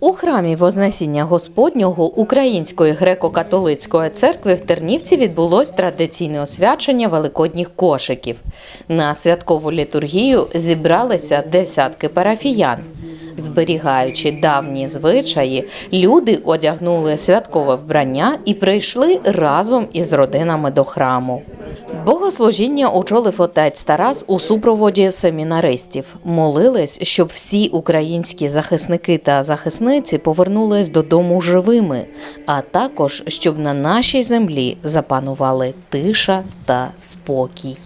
У храмі Вознесіння Господнього Української греко-католицької церкви в Тернівці відбулось традиційне освячення великодніх кошиків. На святкову літургію зібралися десятки парафіян. Зберігаючи давні звичаї, люди одягнули святкове вбрання і прийшли разом із родинами до храму. Богослужіння очолив отець Тарас у супроводі семінаристів. Молились, щоб всі українські захисники та захисниці повернулись додому живими, а також щоб на нашій землі запанували тиша та спокій.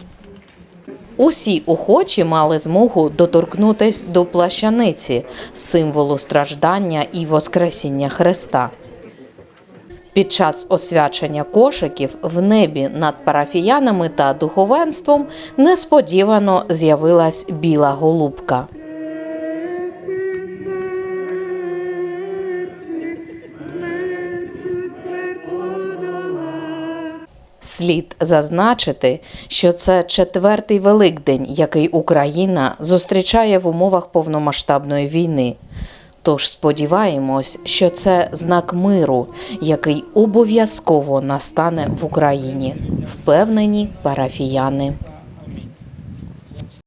Усі охочі мали змогу доторкнутись до плащаниці, символу страждання і воскресіння Христа. Під час освячення кошиків в небі над парафіянами та духовенством несподівано з'явилась біла голубка. Слід зазначити, що це четвертий Великдень, який Україна зустрічає в умовах повномасштабної війни. Тож сподіваємось, що це знак миру, який обов'язково настане в Україні, впевнені парафіяни.